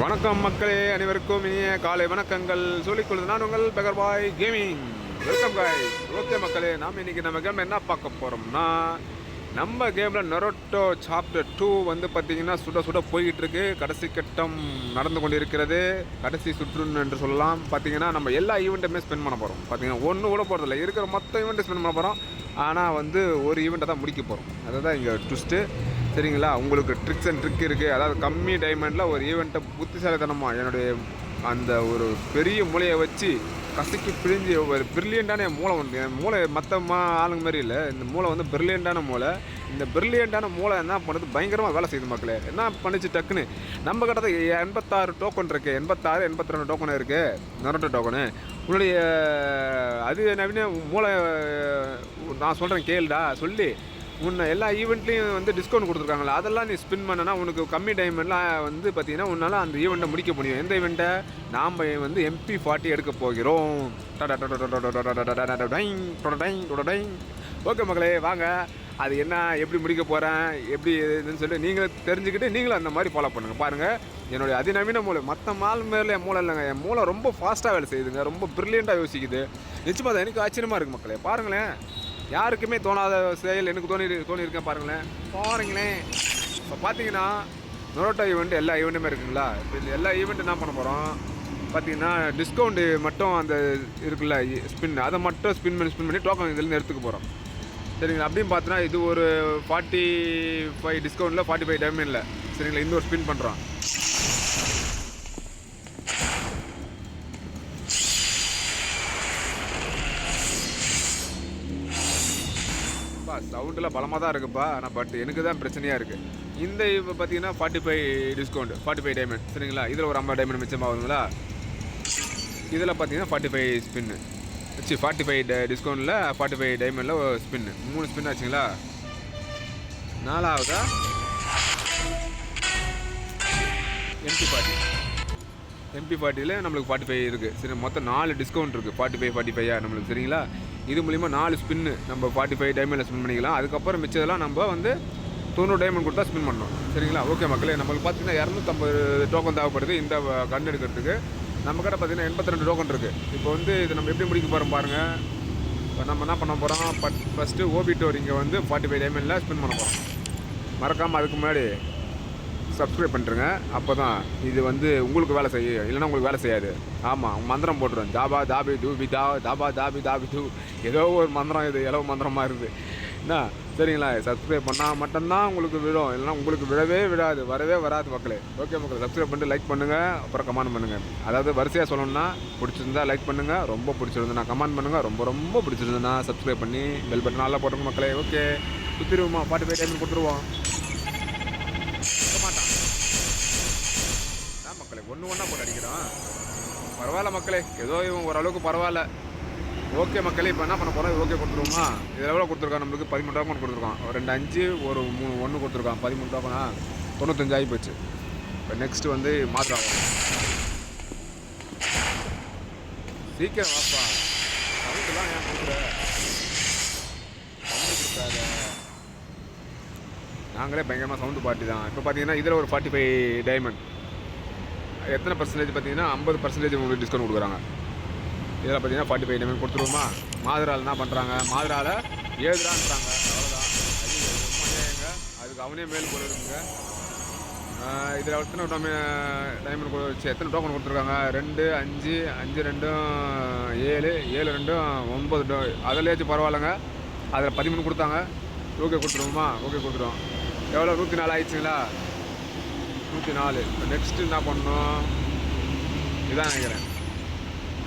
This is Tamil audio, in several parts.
வணக்கம் மக்களே அனைவருக்கும் இனிய காலை வணக்கங்கள். சொல்லிக்கொள்வது நான் உங்கள் பெகர்பாய் கேமிங் வெல்கம் காய் ஓகே மக்களே நாம் இன்னைக்கு நம்ம கேம் என்ன பார்க்க போகிறோம்னா நம்ம கேமில் நொரோட்டோ சாப்டர் டூ வந்து பார்த்திங்கன்னா சுட சுட போய்கிட்டு இருக்கு கடைசி கட்டம் நடந்து கொண்டிருக்கிறது. கடைசி சுற்றுன்னு என்று சொல்லலாம். பார்த்தீங்கன்னா நம்ம எல்லா ஈவெண்ட்டுமே ஸ்பெண்ட் பண்ண போகிறோம் பார்த்தீங்கன்னா ஒன்று கூட போகிறதில்ல இருக்கிற மொத்த ஈவெண்ட்டு ஸ்பெண்ட் பண்ண போகிறோம் ஆனால் வந்து ஒரு ஈவெண்ட்டை தான் முடிக்க போகிறோம் அதுதான் இங்கே ட்விஸ்ட்டு சரிங்களா? உங்களுக்கு ட்ரிக்ஸ் அண்ட் ட்ரிக் இருக்குது அதாவது கம்மி டைமண்டில் ஒரு ஈவெண்ட்டை புத்திசாலித்தனமாக என்னுடைய அந்த ஒரு பெரிய மூளையை வச்சு கசக்கி பிழிஞ்சு ஒரு பிரில்லியண்டான மூளை ஒன்று என் மூளை மற்ற மா ஆளுங்க மாதிரி இல்லை. இந்த மூளை வந்து பிரில்லியண்டான மூளை. இந்த பிரில்லியண்டான மூளை என்ன பண்ணுது? பயங்கரமாக வேலை செய்யுது மக்களே. என்ன பண்ணுச்சு டக்குன்னு? நம்ம கிட்ட எண்பத்தாறு டோக்கன் இருக்குது எண்பத்தாறு எண்பத்தி ரெண்டு டோக்கன் இருக்குது நரட்டோ டோக்கனு உன்னுடைய அது நவீன மூளை நான் சொல்கிறேன் கேளுடா. சொல்லி. உன்னை எல்லா ஈவெண்ட்லேயும் வந்து டிஸ்கவுண்ட் கொடுத்துருக்காங்களா அதெல்லாம் நீ ஸ்பின் பண்ணனா உனக்கு கம்மி டைமெல்லாம் வந்து பார்த்தீங்கன்னா உன்னால் அந்த ஈவெண்ட்டை முடிக்க முடியும். எந்த ஈவெண்ட்டை நாம் வந்து எம்பி ஃபார்ட்டி எடுக்க போகிறோம். ஓகே மக்களே வாங்க அது என்ன? எப்படி முடிக்க போகிறேன் எப்படி இதுன்னு சொல்லி நீங்களும் தெரிஞ்சுக்கிட்டு நீங்களும் அந்த மாதிரி ஃபாலோ பண்ணுங்கள் பாருங்கள் என்னுடைய அதிநவீன மூளை மற்ற மால் மேலே என் மூளை இல்லைங்க என் மூளை ரொம்ப ஃபாஸ்ட்டாக வேலை செய்யுதுங்க ரொம்ப ப்ரில்லியண்ட்டாக யோசிக்குது நிச்சயமாக அது எனக்கு ஆச்சரியமாக இருக்குது மக்களே பாருங்களேன் யாருக்குமே தோணாத செயல் எனக்கு தோணி தோணியிருக்கேன் பாருங்களேன். பாருங்களேன். இப்போ பார்த்தீங்கன்னா நொரோட்டோ ஈவெண்ட் எல்லா ஈவெண்ட்டுமே இருக்குங்களா? இப்போ இந்த எல்லா ஈவெண்ட்டும் என்ன பண்ண போகிறோம் பார்த்தீங்கன்னா டிஸ்கவுண்ட்டு மட்டும் அந்த இருக்குல்ல ஸ்பின் அதை மட்டும் ஸ்பின் பண்ணி ஸ்பின் பண்ணி டோக்கன் இதுலேருந்து எடுத்துக்க போகிறோம் சரிங்களா? அப்படின்னு பார்த்தோன்னா இது ஒரு ஃபார்ட்டி ஃபைவ் டிஸ்கவுண்ட்டில் ஃபார்ட்டி ஃபைவ் டைமண்டில் சரிங்களா? இந்த ஒரு ஸ்பின் பண்ணுறோம் சவுண்டெல்லாம் பலமாக தான் இருக்குப்பா. ஆனால் பட் எனக்கு தான் பிரச்சனையாக இருக்குது இந்த இப்போ பார்த்தீங்கன்னா forty five discount forty five diamond சரிங்களா? இதில் ஒரு ஐம்பது டைமண்ட் மிச்சமாகுதுங்களா இதில் பார்த்தீங்கன்னா ஃபார்ட்டி ஃபைவ் ஸ்பின்னு வச்சு ஃபார்ட்டி ஃபைவ் டிஸ்கவுண்ட்டில் ஃபார்ட்டி ஃபைவ் டைமண்டில் ஒரு ஸ்பின்னு மூணு ஸ்பின் ஆச்சுங்களா? நாலாவதா? எம்பி பார்ட்டி எம்பி பார்ட்டியில் நம்மளுக்கு ஃபார்ட்டி ஃபைவ் இருக்குது சரி மொத்தம் நாலு டிஸ்கவுண்ட் இருக்குது ஃபார்ட்டி ஃபைவ் ஃபார்ட்டி ஃபைவா நம்மளுக்கு சரிங்களா? இது மூலிமா நாலு ஸ்பின்னு நம்ம ஃபார்ட்டி ஃபைவ் டைமில் ஸ்பின் பண்ணிக்கலாம். அதுக்கப்புறம் மிச்சதெல்லாம் நம்ம வந்து தொண்ணூறு டைமண்ட் கொடுத்தா ஸ்பின் பண்ணணும். சரிங்களா? ஓகே மக்களே நம்மளுக்கு பார்த்தீங்கன்னா இரநூத்தம்பது டோக்கன் தேவைப்படுது இந்த கண் எடுக்கிறதுக்கு. நம்ம கிட்ட பார்த்தீங்கன்னா எண்பத்தி ரெண்டு டோக்கன் இருக்குது இப்போ வந்து இது நம்ம எப்படி முடிக்க போகிறோம் பாருங்கள் இப்போ நம்ம என்ன பண்ண போகிறோம் பட் ஃபஸ்ட்டு ஓபி டோர் இங்கே வந்து ஃபார்ட்டி ஃபைவ் டைமண்டில் ஸ்பின் பண்ண போகிறோம் மறக்காமல் அதுக்கு முன்னாடி சப்ஸ்கிரைப் பண்ணுறங்க அப்போ தான் இது வந்து உங்களுக்கு வேலை செய்யும் இல்லைன்னா உங்களுக்கு வேலை செய்யாது. ஆமாம் மந்திரம் போட்டுருவோம் தாபா தாபி தூபி தா தாபா தாபி தாபி தூ ஏதோ ஒரு மந்திரம் இது இலவ மந்திரமாக இருக்குது என்ன? சரிங்களா? சப்ஸ்கிரைப் பண்ணால் மட்டும்தான் உங்களுக்கு விழும் இல்லைன்னா உங்களுக்கு விழவே விழாது வரவே வராது மக்களே. ஓகே மக்களே சப்ஸ்கிரைப் பண்ணிட்டு லைக் பண்ணுங்கள் அப்புறம் கமெண்ட் பண்ணுங்கள் அதாவது வரிசையாக சொல்லணும்னா பிடிச்சிருந்தா லைக் பண்ணுங்கள் ரொம்ப பிடிச்சிருந்தா கமெண்ட் பண்ணுங்கள் ரொம்ப ரொம்ப பிடிச்சிருந்தா சப்ஸ்கிரைப் பண்ணி பெல் பட்டன் நல்லா போட்டுருங்க மக்களே. ஓகே சுற்றிடுவோமா பாட்டு போய் டைம் கொடுத்துருவோம். ஒன்று ஒன்றா போட்டு அடிக்கிறான். பரவாயில்ல மக்களே ஏதோ இவன் ஓரளவுக்கு பரவாயில்ல. ஓகே மக்களே இப்போ என்ன பண்ண போகிறோம் ஓகே கொடுத்துருவோமா? இதில் எவ்வளோ கொடுத்துருக்கான்? நம்மளுக்கு பதிமூணு கொண்டு கொடுத்துருக்கான். ரெண்டு அஞ்சு ஒரு மூணு ஒன்று கொடுத்துருக்கான். பதிமூணு டோக்கனா தொண்ணூத்தஞ்சு ஆகி போச்சு. இப்போ நெக்ஸ்ட்டு வந்து மாத்திரம் சீக்கிரம் வாப்பா. சவுண்டுலாம் ஏன் கொடுக்குற? நாங்களே பயங்கரமாக சவுண்டு பார்ட்டி தான் இப்போ பார்த்தீங்கன்னா இதில் ஒரு ஃபார்ட்டி ஃபைவ் டைமண்ட் எத்தனை பர்சன்டேஜ் பார்த்தீங்கன்னா ஐம்பது பர்சன்டேஜ் உங்களுக்கு டிஸ்கவுண்ட் கொடுக்குறாங்க. இதில் பார்த்தீங்கன்னா ஃபார்ட்டி ஃபைவ் டைம் கொடுத்துருவோமா? மாதுரால் என்ன பண்ணுறாங்க மாதுரால ஏழுதான்றாங்க அவ்வளோதான் ரொம்ப அதுக்கு அவனே மேல் போல இருக்குங்க இதில் எத்தனை டைமண்ட் கொடுத்து எத்தனை டோக்கன் கொடுத்துருக்காங்க? ரெண்டு அஞ்சு அஞ்சு ரெண்டும் ஏழு ஏழு ரெண்டும் ஒன்பது டோ அதிலேயாச்சும் பரவாயில்லைங்க. அதில் பதிமூணு கொடுத்தாங்க. ஓகே கொடுத்துருவோமா? ஓகே கொடுத்துருவோம். எவ்வளோ நூற்றி நாலு ஆயிடுச்சுங்களா? நூற்றி நாலு. இப்போ நெக்ஸ்ட்டு என்ன பண்ணணும் இதான் நினைக்கிறேன்.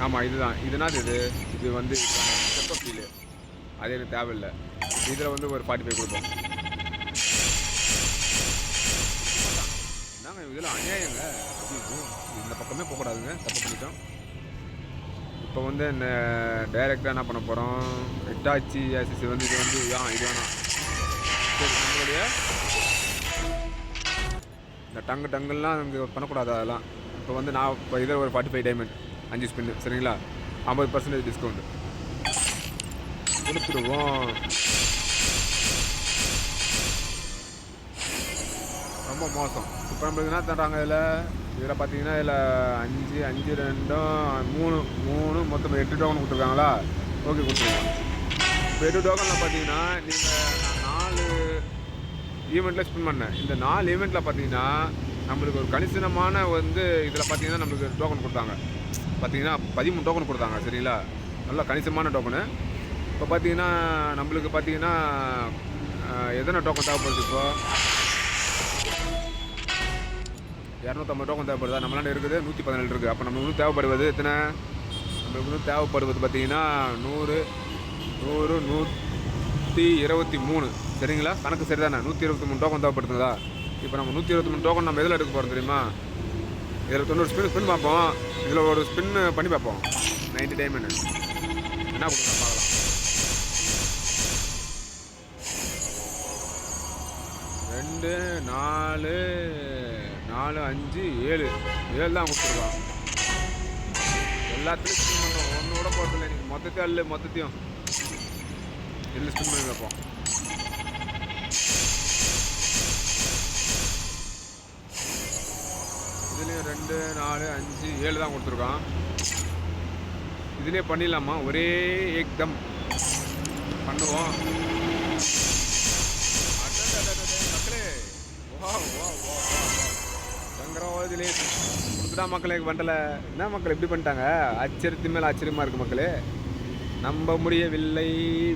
ஆமாம் இதுதான். இதுனாது இது? இது வந்து செப்ப ஃபீலு அது எனக்கு தேவையில்லை. இதில் வந்து ஒரு ஃபார்ட்டி ஃபைவ் கொடுப்போம். என்னங்க இதில் அநியாயங்க? ஐயோ, இந்த பக்கமே போகக்கூடாதுங்க. தப்பு பண்ணிட்டோம். இப்போ வந்து இந்த டைரெக்டாக என்ன பண்ண போகிறோம் ஹிட்டாச்சி ஆசிஸ் வந்து இது வந்து இதான் இது வேணாம். சரி நம்மளுடைய இந்த டங்கு டங்குலாம் இங்கே பண்ணக்கூடாது அதெல்லாம். இப்போ வந்து நான் இப்போ இதில் ஒரு ஃபார்ட்டி ஃபைவ் டைமண்ட் அஞ்சு ஸ்பின்னு சரிங்களா? ஐம்பது பர்சன்டேஜ் டிஸ்கவுண்ட் கொடுத்துருவோம் ரொம்ப மோசம். இப்போ நம்மளுக்கு என்ன தர்றாங்க இதில்? இதில் பார்த்தீங்கன்னா இதில் அஞ்சு அஞ்சு ரெண்டும் மூணு மூணு மொத்தம் எட்டு டோக்கன் கொடுத்துருக்காங்களா? ஓகே கொடுத்துருவோம் இப்போ எட்டு டோக்கனில் பார்த்தீங்கன்னா நீங்கள் ஈவெண்ட்டில் ஸ்பின் பண்ணேன். இந்த நாலு ஈவெண்ட்டில் பார்த்தீங்கன்னா நம்மளுக்கு ஒரு கணிசனமான வந்து இதில் பார்த்தீங்கன்னா நம்மளுக்கு டோக்கன் கொடுத்தாங்க. பார்த்தீங்கன்னா பதிமூணு டோக்கன் கொடுத்தாங்க சரிங்களா? நல்லா கணிசமான டோக்கனு இப்போ பார்த்தீங்கன்னா நம்மளுக்கு பார்த்தீங்கன்னா எதனை எத்தனை டோக்கன் தேவைப்படுது இப்போ? இரநூத்தம்பது டோக்கன் தேவைப்படுதா? நம்மளாண்ட இருக்குது நூற்றி பதினேழு இருக்குது அப்போ நம்மளுக்கு தேவைப்படுவது எத்தனை? நம்மளுக்கு இன்னும் தேவைப்படுவது பார்த்தீங்கன்னா நூறு நூறு நூற்றி இருபத்தி மூணு. சரிங்களா? கணக்கு சரிதானே? நூற்றி இருபத்தி மூணு டோக்கன் தேவைப்படுதுங்களா? இப்போ நம்ம நூற்றி இருபத்தி மூணு டோக்கன் நம்ம எதில் எடுக்க போகிறோம் தெரியுமா? இதில் தொண்ணூறு ஸ்பின் ஸ்பின் பார்ப்போம். இதில் ஒரு ஸ்பின் பண்ணி பார்ப்போம். நைன்டி டைமண்ட் என்ன கொடுக்கலாம் பார்க்கலாம். ரெண்டு நாலு நாலு அஞ்சு ஏழு. ஏழு தான் கொடுத்துருக்கோம். எல்லாத்துலையும் ஸ்பின் பண்ணுவோம். ஒன்று கூட போகிறதில்ல நீங்கள் மொத்தத்தையும் அல்ல மொத்தத்தையும். இதில் ஸ்பின் பண்ணி வைப்போம் ரெண்டு நாலு அஞ்சு ஏழு தான் கொடுத்துருக்கோம் இதுலேயே பண்ணிடலாமா? ஒரே ஏக்தம். பண்ணுவோம். மக்களே வா வா வா சங்கரவாதிலே கொடுத்துட்டா மக்களே வண்டல என்ன மக்கள் இப்படி பண்ணிட்டாங்க? ஆச்சரியத்து மேலே ஆச்சரியமா இருக்கு மக்களே. நம்ப முடியவில்லை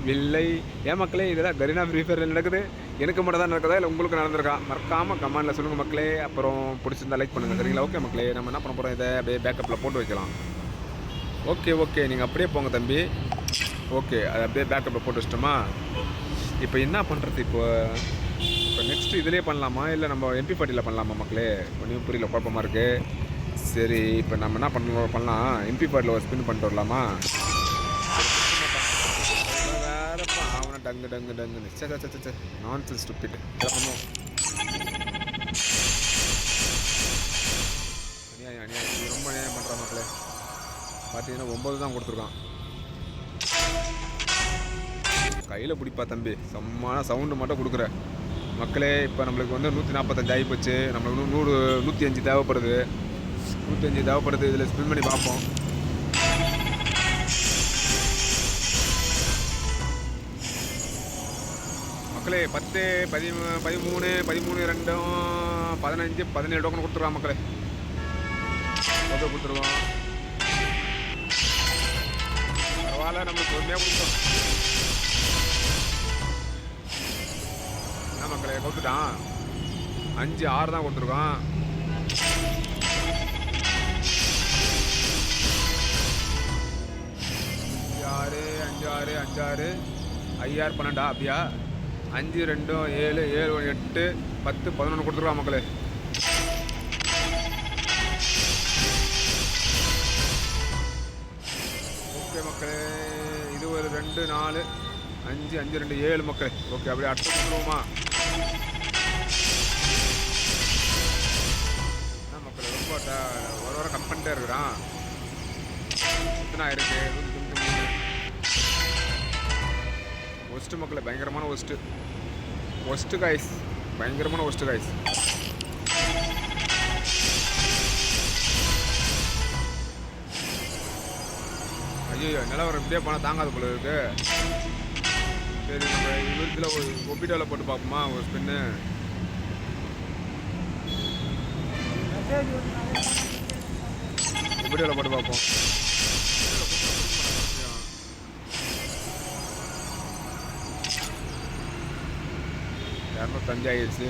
வில்லை ஏன் மக்களே இதெல்லாம் கரீனா ஃப்ரீ ஃபயரில் நடக்குது? எனக்கு மட்டும் தான் நடக்குதா? இல்லை உங்களுக்கு நடந்திருக்கா? மறக்காமல் கமெண்டில் சொல்லுங்கள் மக்களே. அப்புறம் பிடிச்சிருந்தா லைக் பண்ணுங்கள் சரிங்களா? ஓகே மக்களே. நம்ம என்ன பண்ண போகிறோம் இதை அப்படியே பேக்கப்பில் போட்டு வைக்கலாம். ஓகே ஓகே நீங்கள் அப்படியே போங்க தம்பி. ஓகே அது அப்படியே பேக்கப்பில் போட்டு வச்சிட்டோமா? இப்போ என்ன பண்ணுறது இப்போ? இப்போ நெக்ஸ்ட் இதிலே பண்ணலாமா? இல்லை நம்ம எம்பி பாட்டியில் பண்ணலாமா மக்களே? ஒன்றும் புரியல. குழப்பமாக இருக்குது சரி இப்போ நம்ம என்ன பண்ணலாம் பண்ணலாம். எம்பி பார்ட்டியில் ஒரு ஸ்பின் பண்ணிட்டு வரலாமா? டங்கு டங்கு டங்குன்னு. சே சே சே நான் சென்ஸ் ஸ்டூப்பிட் அநியாயம் அநியாயம். ரொம்ப அநியாயம் பண்ணுற மக்களே. பார்த்தீங்கன்னா ஒம்பது தான் கொடுத்துருக்கான். கையில் பிடிப்பா தம்பி. செம்மான சவுண்டு மட்டும் கொடுக்குற. மக்களே இப்போ நம்மளுக்கு வந்து நூற்றி நாற்பத்தஞ்சு ஆகி போச்சு நம்மளுக்கு நூறு நூற்றி அஞ்சு தேவைப்படுது. நூற்றி அஞ்சு தேவைப்படுது. இதில் ஸ்பின் பண்ணி பார்ப்போம். மக்களே பத்து பதிமூ பதிமூணு பதிமூணு ரெண்டும் பதினஞ்சு பதினேழு டோக்கன் கொடுத்துருவான் மக்களே. கொடுத்துருவோம். பரவாயில்ல நம்மளுக்கு பொறுமையாக கொடுத்தோம். என்ன மக்களே கொடுத்துட்டான்? அஞ்சு ஆறு தான் கொடுத்துருக்கோம். அஞ்சு ஆறு அஞ்சு ஆறு அஞ்சு ஆறு. ஐயாறு பன்னெண்டா அப்படியா? அஞ்சு ரெண்டும் ஏழு ஏழு ஒன்று, எட்டு பத்து பதினொன்று கொடுத்துருவா மக்களே. ஓகே மக்களே இது ஒரு ரெண்டு நாலு அஞ்சு அஞ்சு ரெண்டு ஏழு மக்களே. ஓகே அப்படியே அட்டை கொடுத்துருவோமா? என்ன மக்களே ரொம்ப ஒரு வாரம் கம் பண்ணிட்டே இருக்கிறான். எத்தனை இருக்கு ஒஸ்ட்டு மக்களை பயங்கரமான ஒஸ்ட்டு ஒஸ்ட்டு காய்ஸ் பயங்கரமான ஒஸ்ட்டு காய்ஸ் ஐயோ நிலவரம் இப்படியே போனால் தாங்காத போல இருக்கு. சரி நம்ம இதில் ஒரு ஒப்பிட்டாவில் போட்டு பார்ப்போமா ஒரு ஸ்பின்னு ஒப்பிட்டாவில் போட்டு பார்ப்போம். பஞ்சாயத்து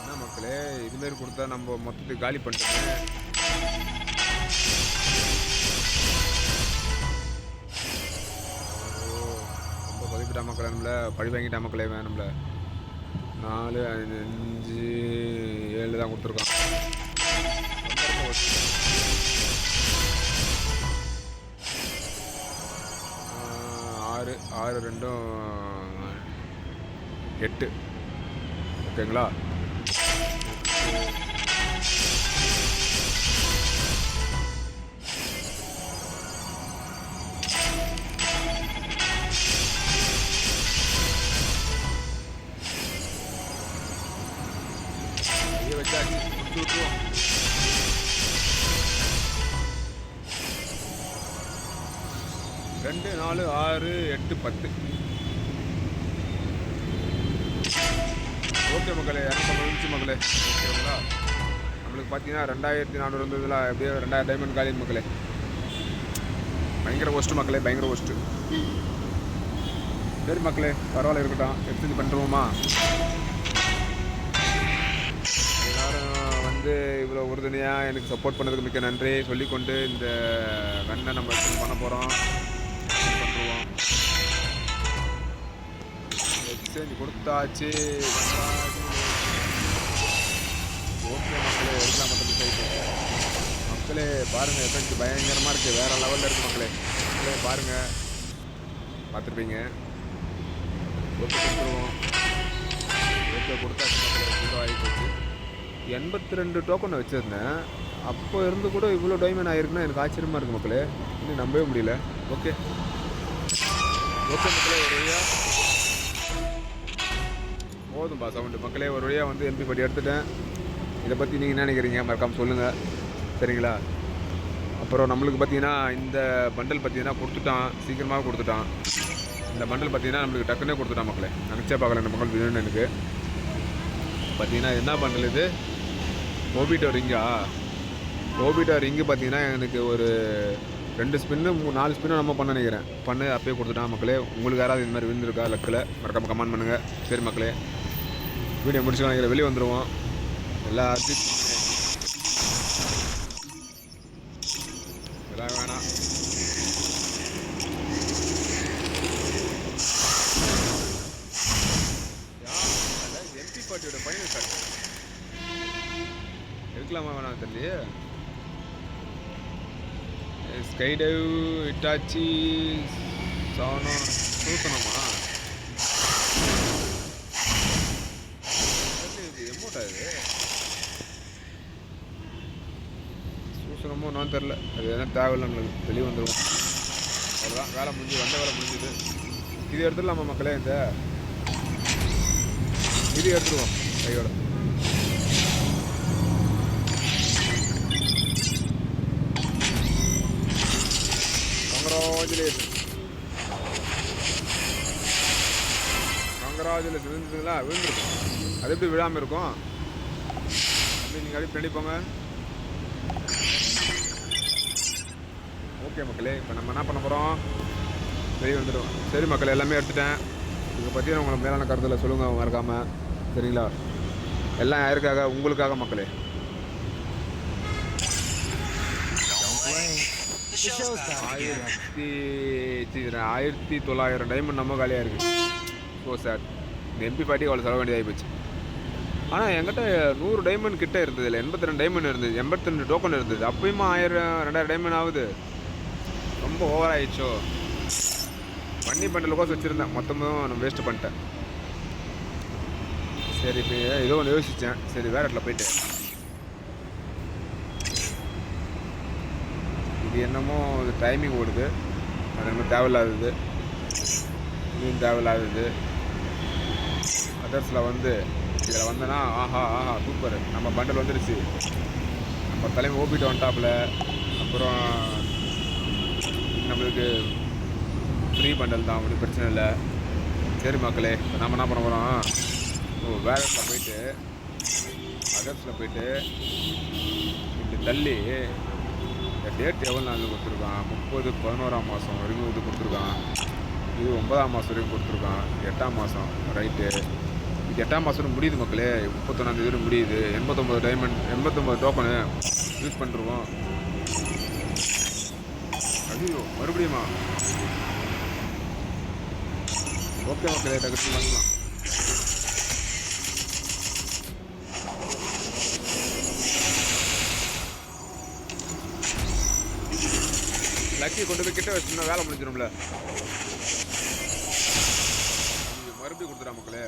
என்ன மக்களே இதுமாரி கொடுத்தா நம்ம மொத்தத்துக்கு காலி பண்ணிட்டோம். ரொம்ப பதிப்பிட்டா மக்களே நம்மள பழி வாங்கிட்டா மக்களே இவன் நம்மள நாலு அஞ்சு ஏழு தான் கொடுத்துருக்கான். ஆறு ஆறு ரெண்டும் எட்டு. ஓகேங்களா? நாலு ஆறு எட்டு பத்து. ஓகே மக்களே இரநூத்தம்பது நிமிஷம் மக்களே. ஓகேங்களா? நம்மளுக்கு பார்த்தீங்கன்னா ரெண்டாயிரத்தி நானூறு இருந்ததுல எப்படியோ ரெண்டாயிரம் டைமண்ட் காலின் மக்களே. பயங்கர ஒஸ்ட்டு மக்களே பயங்கர ஒஸ்ட்டு சரி மக்களே பரவாயில்ல இருக்கட்டும். எக்ஸ்சேஞ்ச் பண்ணுறோமா வந்து இவ்வளோ உறுதுணையாக எனக்கு சப்போர்ட் பண்ணதுக்கு மிக்க நன்றி. சொல்லிக்கொண்டு இந்த வெண்ணை நம்ம பண்ண போகிறோம் செஞ்சு எக்ஸ்சேஞ்ச் கொடுத்தாச்சு. ஓகே மக்களே எடுக்கலாம் மட்டும் சைட்டு மக்களே பாருங்கள் எஃபெக்ட் பயங்கரமாக இருக்குது வேறு லெவலில் இருக்குது மக்களே. மக்களே பாருங்கள் பார்த்துருப்பீங்க. ஓகே கொடுத்துருவோம். ஓகே கொடுத்தாச்சு மக்களே. ஜீரோ ஆகி போச்சு எண்பத்தி ரெண்டு டோக்கன் வச்சுருந்தேன். அப்போ இருந்து கூட இவ்வளோ டைமண்ட் ஆகிருக்குன்னா எனக்கு ஆச்சரியமாக இருக்குது மக்களே. இன்னும் நம்பவே முடியல. ஓகே ஓகே மக்களே ஒரு வழியாக போதும்பா சவுண்டு. மக்களே ஒரு வழியாக வந்து எம்பி பட்டி எடுத்துட்டேன். இதை பற்றி நீங்கள் என்ன நினைக்கிறீங்க? மறக்காமல் சொல்லுங்கள் சரிங்களா? அப்புறம் நம்மளுக்கு பார்த்தீங்கன்னா இந்த பண்டல் பார்த்தீங்கன்னா கொடுத்துட்டான். சீக்கிரமாக கொடுத்துட்டான். இந்த பண்டல் பார்த்தீங்கன்னா நம்மளுக்கு டக்குன்னே கொடுத்துட்டான் மக்களே. நினச்சே பார்க்கல இந்த மக்கள் வேணும்னு எனக்கு. பார்த்தீங்கன்னா என்ன பண்டல் இது? ஓபிட்டோ ரிங்கா. ஓபிட்டோ ரிங்கு பார்த்தீங்கன்னா எனக்கு ஒரு ரெண்டு ஸ்பின்னு நாலு ஸ்பின்னு நம்ம பண்ண நினைக்கிறேன். பண்ணு அப்பயே கொடுத்துட்டான் மக்களே உங்களுக்கு யாராவது இந்த மாதிரி விழுந்திருக்கா லக்கில் மறக்காம கமெண்ட் பண்ணுங்கள் சரி மக்களே வீடியோ முடிச்சுக்கலாம் நினைக்கிறேன். வெளியே வந்துடுவோம் எல்லாத்தையும் இதெல்லாம் வேணாம். எம்பி பார்ட்டியோட பையன் சார் எடுக்கலாமா வேணாம் தெரியலையே. ஸ்கை டைவ் இட்டாச்சி சானோ சூசனமா இது எமோட்டா இது? சூசனமோ நான் தெரில அது எதனா தேவையில்லை நம்மளுக்கு. வெளியே வந்துடும் அவ்வளோதான் வேலை முடிஞ்சு வந்த வேலை முடிஞ்சுது. இது எடுத்துடலாமா மக்களே இந்த? இது எடுத்துருவோம் கையோட. கங்க்ராச்சுலேஷன் கங்கராஜில் விழுந்துருங்களா விழுந்துருக்கும். அது எப்படி விழாமல் இருக்கும்? அப்படி நீங்கள் அப்படியே பின்னாடி போங்க. ஓகே மக்களே இப்போ நம்ம என்ன பண்ண போகிறோம் வெளியே வந்துடும் சரி மக்கள் எல்லாமே எடுத்துட்டேன். இதை பற்றி உங்களை மேலான கருத்தில் சொல்லுங்கள் மறக்காமல் சரிங்களா? எல்லாம் யாருக்காக? உங்களுக்காக மக்களே. ஆயிரத்தி ஆயிரத்தி தொள்ளாயிரம் டைமண்ட் நம்ம காலியாக இருக்குது ஓ சார் இந்த எம்பி பாட்டி அவ்வளோ செலவு வேண்டியதாகி போச்சு. ஆனால் என்கிட்ட நூறு டைமண்ட் கிட்ட இருந்தது இல்லை எண்பத்தி ரெண்டு டைமண்ட் இருந்தது எண்பத்தி ரெண்டு டோக்கன் இருந்தது. அப்பயுமா ஆயிரம் ரெண்டாயிரம் டைமண்ட் ஆகுது. ரொம்ப ஓவர் ஆயிடுச்சோ. பண்ணி பண்டல் கோசம் வச்சுருந்தேன். மொத்தமும் நான் வேஸ்ட்டு பண்ணிட்டேன். சரி இப்போ ஏதோ ஒன்று யோசித்தேன் சரி வேற இடத்துல போயிட்டு. இது என்னமோ இது டைமிங் ஓடுது. அது என்னமோ தேவையில்லாதது. இதுவும் தேவையில்லாதது. அதர்ஸில் வந்து இதில் வந்தேன்னா ஆஹா ஆஹா சூப்பர் நம்ம பண்டல் வந்துருச்சு. நம்ம தலைமை ஓபிட்டு வந்துட்டாப்புல. அப்புறம் நம்மளுக்கு ஃப்ரீ பண்டல் தான் ஒன்றும் பிரச்சனை இல்லை. சரி மக்களே இப்போ நம்ம என்ன பண்ண போகிறோம் ஓ வேலட்டில் போயிட்டு அதர்ஸில் போயிட்டு இப்படி தள்ளி இந்த டேட் எவ்வளோ நாள் கொடுத்துருக்கான்? முப்பது பதினோராம் மாதம் வரைக்கும் இது கொடுத்துருக்கான். இது ஒன்பதாம் மாதம் வரைக்கும் கொடுத்துருக்கான். எட்டாம் மாதம் ரைட்டு இது எட்டாம் மாதம் முடியுது மக்களே. முப்பத்தொன்னாந்தேதி முடியுது. எண்பத்தொம்பது டைமண்ட் எண்பத்தொம்பது டோக்கனு யூஸ் பண்ணிருவோம் ஐயோ மறுபடியுமா? ஓகே மக்களே டக்கு வாங்கலாம் லக்கி கொண்டு போய் கிட்ட வச்சுருந்தா வேலை முடிஞ்சிடும்ல மறுபடியும் கொடுத்துடா மக்களே.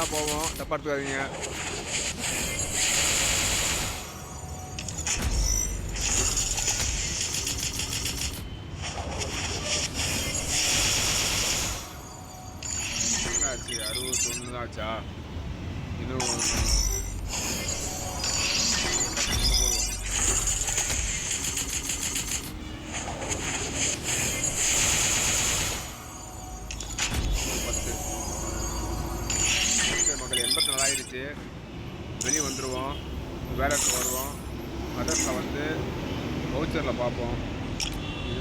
தான் போவோம். தப்பா எடுத்துக்காதீங்க என்ன ஆச்சு தான் ஆச்சா? இன்னும்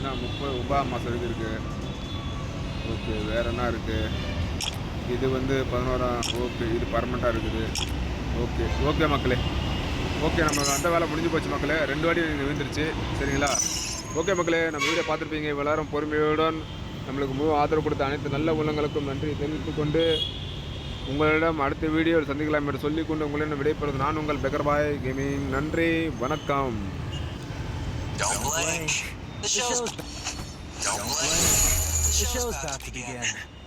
பார்த்தீங்கன்னா முப்பது ஒன்பதாம் மாதம் இது இருக்குது ஓகே வேற என்ன இருக்குது இது வந்து பதினோராம் ஓகே இது பர்மனெண்ட்டாக இருக்குது. ஓகே ஓகே மக்களே. ஓகே நம்ம அந்த வேலை முடிஞ்சு போச்சு மக்களே. ரெண்டு வாட்டி நீங்கள் விழுந்துருச்சு சரிங்களா? ஓகே மக்களே நம்ம வீடியோ பார்த்துருப்பீங்க. எல்லாரும் பொறுமையுடன் நம்மளுக்கு முழு ஆதரவு கொடுத்த அனைத்து நல்ல உள்ளங்களுக்கும் நன்றி தெரிவித்துக் கொண்டு உங்களிடம் அடுத்த வீடியோவில் சந்திக்கலாம் என்று சொல்லிக்கொண்டு உங்களிடம் விடைபெறுவது நான் உங்கள் பெக்கர்பாய் கேமிங். நன்றி வணக்கம். The show's, back. Don't blink. The show's, about, about to begin. begin.